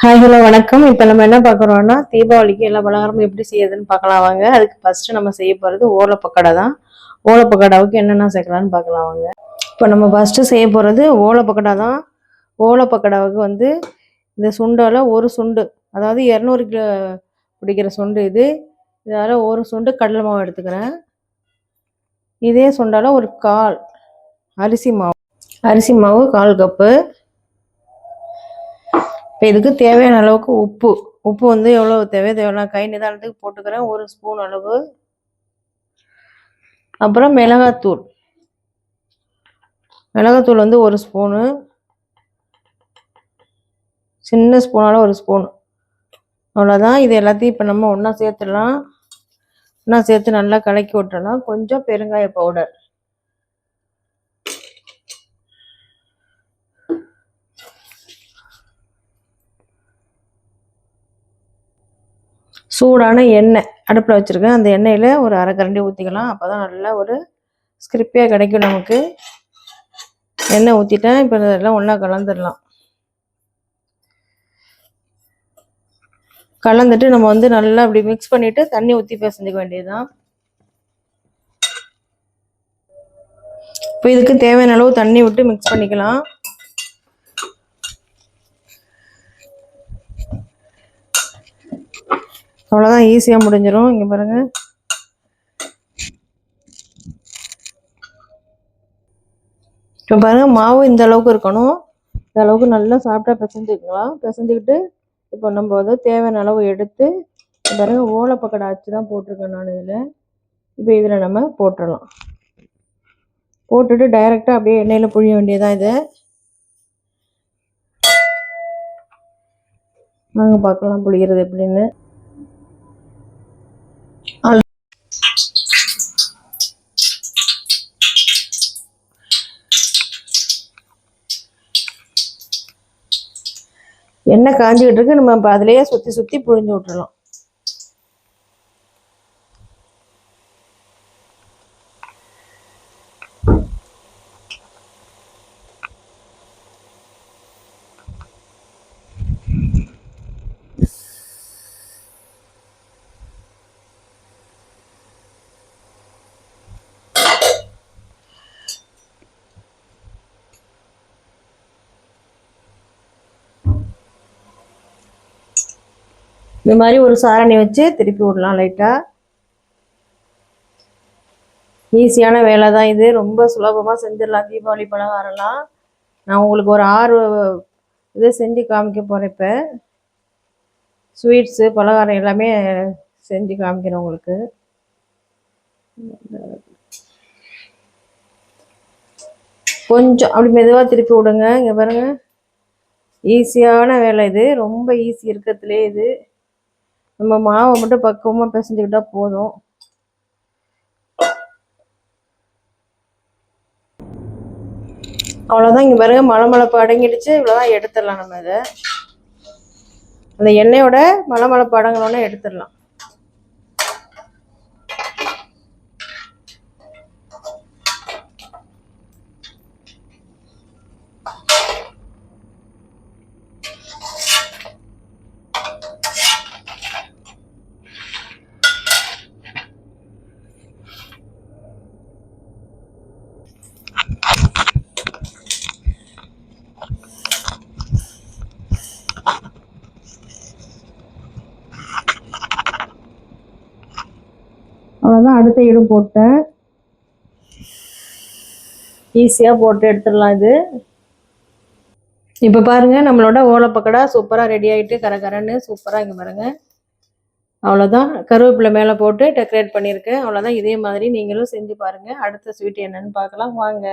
Hi hello வணக்கம். இப்போ நம்ம என்ன பார்க்குறோம்னா தீபாவளிக்கு எல்லா பலகாரமும் எப்படி செய்யறதுன்னு பார்க்கலாம் வாங்க. அதுக்கு ஃபஸ்ட்டு நம்ம செய்ய போகிறது ஓலை பக்கடை தான். ஓலைப்பக்கோடாவுக்கு என்னென்ன சேர்க்கலாம்னு பார்க்கலாம் வாங்க. இப்போ நம்ம ஃபஸ்ட்டு செய்ய போகிறது ஓலை தான். ஓலைப்பக்கோடாவுக்கு வந்து இந்த சுண்டால் ஒரு சுண்டு அதாவது இரநூறு கிலோ பிடிக்கிற சுண்டு இது. இதால் ஒரு சுண்டு கடலை மாவு எடுத்துக்கிறேன். இதே சுண்டால் ஒரு கால் அரிசி மாவு. அரிசி மாவு கால் கப்பு. இப்போ இதுக்கு தேவையான அளவுக்கு உப்பு. உப்பு வந்து எவ்வளோ தேவையோ நான் கை நிதானத்துக்கு போட்டுக்கிறேன். ஒரு ஸ்பூன் அளவு. அப்புறம் மிளகாத்தூள். மிளகாத்தூள் வந்து ஒரு ஸ்பூனு. சின்ன ஸ்பூனால் ஒரு ஸ்பூன். அவ்வளோதான் இது எல்லாத்தையும் இப்போ நம்ம ஒன்றா சேர்த்துடலாம். ஒன்றா சேர்த்து நல்லா கலக்கி விட்டுறலாம் கொஞ்சம் பெருங்காய பவுடர் சூடான எண்ணெய் அடுப்பில் வச்சுருக்கேன். அந்த எண்ணெயில் ஒரு அரை கரண்டி ஊற்றிக்கலாம் அப்போ தான் நல்லா ஒரு ஸ்கிரிப்பியாக கிடைக்கும் நமக்கு. எண்ணெய் ஊற்றிட்டேன் இப்போ இதெல்லாம் ஒன்றா கலந்துடலாம். கலந்துட்டு நம்ம வந்து நல்லா அப்படி மிக்ஸ் பண்ணிவிட்டு தண்ணி ஊற்றி பேசஞ்சிக்க வேண்டியதுதான். இப்போ இதுக்கு தேவையான அளவு தண்ணி விட்டு மிக்ஸ் பண்ணிக்கலாம். அவ்வளோதான் ஈஸியாக முடிஞ்சிடும் இங்கே பாருங்க. இப்போ பாருங்க மாவு இந்த அளவுக்கு இருக்கணும். இந்த அளவுக்கு நல்லா சாப்பிட்டா பிசைஞ்சுக்கலாம். பிசைஞ்சுக்கிட்டு இப்போ நம்ம வந்து தேவையான அளவு எடுத்து பாருங்கள் ஓலப்பக்கடை ஓலை அச்சு தான் போட்டிருக்கேன் நான் இதில். இப்போ இதில் நம்ம போட்டுடலாம் போட்டுட்டு டைரெக்டாக அப்படியே எண்ணெயில் புழிய வேண்டியதான் இதை. நாங்கள் பார்க்கலாம் புளிகிறது எப்படின்னு. எண்ணெய் காஞ்சிக்கிட்டு இருக்கு நம்ம இப்போ அதுலேயே சுற்றி சுற்றி புழிஞ்சு விட்டுறலாம். இந்த மாதிரி ஒரு சாரணி வச்சு திருப்பி விடலாம் லைட்டாக ஈஸியான வேலை தான் இது. ரொம்ப சுலபமாக செஞ்சிடலாம். தீபாவளி பலகாரம்லாம். நான் உங்களுக்கு ஒரு ஆறு இதை செஞ்சு காமிக்க போகிறேன் இப்போ. ஸ்வீட்ஸு பலகாரம் எல்லாமே செஞ்சு காமிக்கிறேன் உங்களுக்கு. கொஞ்சம் அப்படி மெதுவாக திருப்பி விடுங்க. இங்கே பாருங்கள் ஈஸியான வேலை இது. ரொம்ப ஈஸி இருக்கிறதுலே இது. நம்ம மாவை மட்டும் பக்குவமாக பிசைஞ்சுக்கிட்டா போதும். அவ்வளோதான் இங்கே பாருங்கள் மலை மலைப்பு அடங்கிடுச்சு. இவ்வளோதான் எடுத்துடலாம் நம்ம இதை. அந்த எண்ணெயோட மலை மலைப்பு அடங்கினோடனே எடுத்துடலாம். அவ்வளோதான் அடுத்த இடம் போட்டேன். ஈஸியாக போட்டு எடுத்துடலாம் இது. இப்போ பாருங்கள் நம்மளோட ஓலப்பக்கடா சூப்பராக ரெடி ஆகிட்டு கரகரன்னு சூப்பராக இங்கே பாருங்க. அவ்வளோதான் கருவேப்பிலை மேலே போட்டு டெக்கரேட் பண்ணியிருக்கேன். அவ்வளோதான் இதே மாதிரி நீங்களும் செஞ்சு பாருங்கள் அடுத்த ஸ்வீட் என்னன்னு பார்க்கலாம். வாங்க.